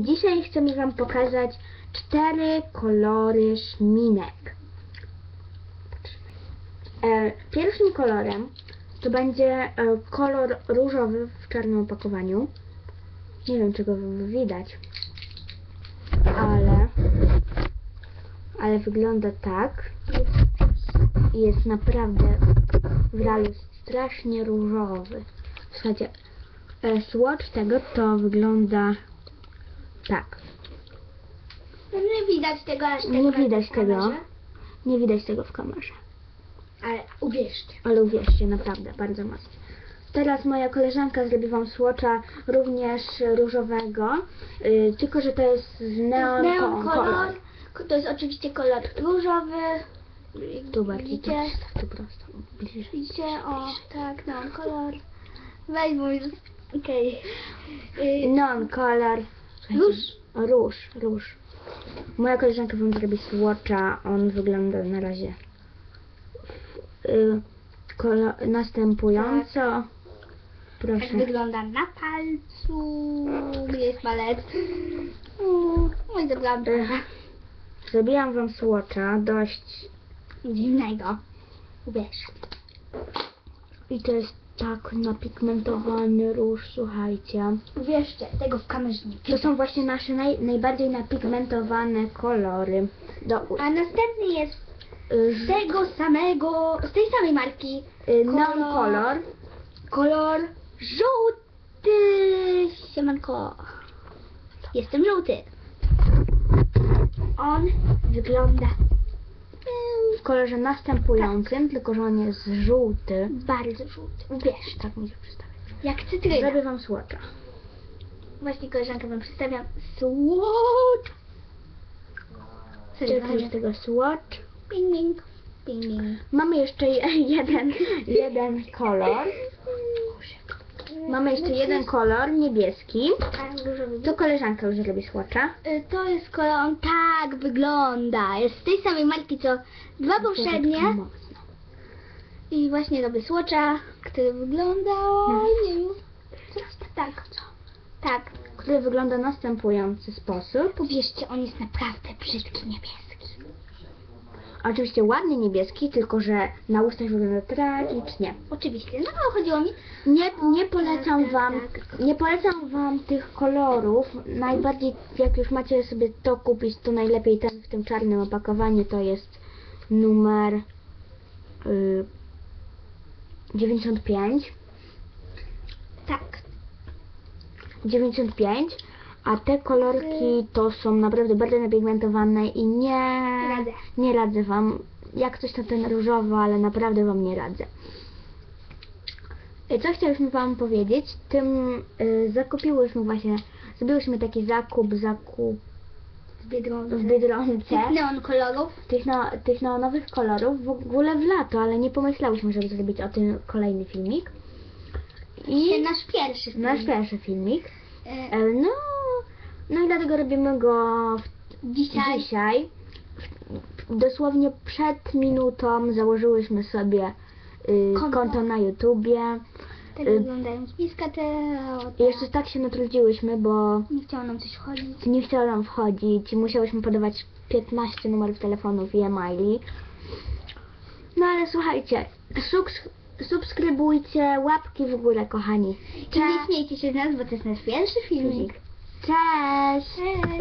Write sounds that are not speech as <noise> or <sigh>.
Dzisiaj chcemy Wam pokazać cztery kolory szminek. E, pierwszym kolorem to będzie e, kolor różowy w czarnym opakowaniu. Nie wiem, czy go Wam widać, ale, ale wygląda tak. I Jest naprawdę w realu strasznie różowy. Słuchajcie, e, swatch tego to wygląda tak. No nie widać tego aż tak Nie widać tego. kamerze, Nie widać tego w kamerze. Ale uwierzcie. Ale uwierzcie, naprawdę, bardzo mocno. Teraz moja koleżanka zrobi Wam słocza również różowego, yy, tylko że to jest z neon, Neon ko- kolor. To jest oczywiście kolor różowy. Tu bardziej, tu, Widzicie? przystaw, tu prosto, bliżej. Widzicie? O, tak, neon kolor. Weź mój... Okej. Y, Neon kolor. Róż. Róż, róż. Moja koleżanka Wam zrobi słocza, on wygląda na razie kolo- następująco. Tak Proszę. wygląda na palcu. Jest? Mm, No i zrobiłam wam słocza dość dziwnego. Uwierz. i to jest tak napigmentowany róż, słuchajcie. Uwierzcie, tego w kamerze nie To są właśnie nasze naj, najbardziej napigmentowane kolory do ust. A następny jest Y, z tego samego, z tej samej marki y, Neon kolor- kolor. kolor żółty. Siemanko. Jestem żółty. On wygląda kolorze następującym, tylko że on jest żółty. bardzo żółty. Uwierz, Tak mi się przedstawia. jak cytryna. Zrobię wam słocza. Właśnie koleżankę wam przedstawiam. Słodź. Czyli jest tego słocz. Ping, ping. Ping, ping. Mamy jeszcze je- <laughs> jeden, jeden kolor. Mamy jeszcze jeden kolor, niebieski. Różowy To koleżanka już zrobi słocza. Y, To jest kolor, on tak wygląda. Jest z tej samej marki co dwa poprzednie. I właśnie robię słocza, który wygląda, nie wiem, tak, tak. Który wygląda w następujący sposób. Uwierzcie, on jest naprawdę brzydki niebieski. Oczywiście ładny niebieski, tylko że na ustach wygląda tragicznie. Oczywiście, no ale chodziło mi, Nie, nie polecam wam, nie polecam wam tych kolorów. Najbardziej jak już macie sobie to kupić, to najlepiej ten w tym czarnym opakowaniu to jest numer y, 95. tak, 95, a te kolorki to są naprawdę bardzo napigmentowane i nie Radzę. nie radzę wam. Jak coś to ten różowy, ale naprawdę wam nie radzę. Y, Co chciałyśmy wam powiedzieć? Tym y, zakupiłyśmy właśnie, zrobiłyśmy taki zakup, zakup z Biedronki. w Biedronce Tych neon kolorów. tych, no, tych neonowych kolorów w ogóle w lato, ale nie pomyślałyśmy, żeby zrobić o tym kolejny filmik. I I nasz pierwszy film. nasz pierwszy filmik. E, E, No, no i dlatego robimy go w, Dzisiaj. dzisiaj. Dosłownie przed minutą założyłyśmy sobie y, Konto. konto. na YouTubie. Tak y, wyglądają z bliska te... I jeszcze tak się natrudziłyśmy, bo Nie chciało nam coś wchodzić. nie chciało nam wchodzić i musiałyśmy podawać 15 numerów telefonów i e-maili. No ale słuchajcie, subs- subskrybujcie, łapki w górę, kochani. I nie śmiejcie się z nas, bo to jest nasz pierwszy filmik. 开始。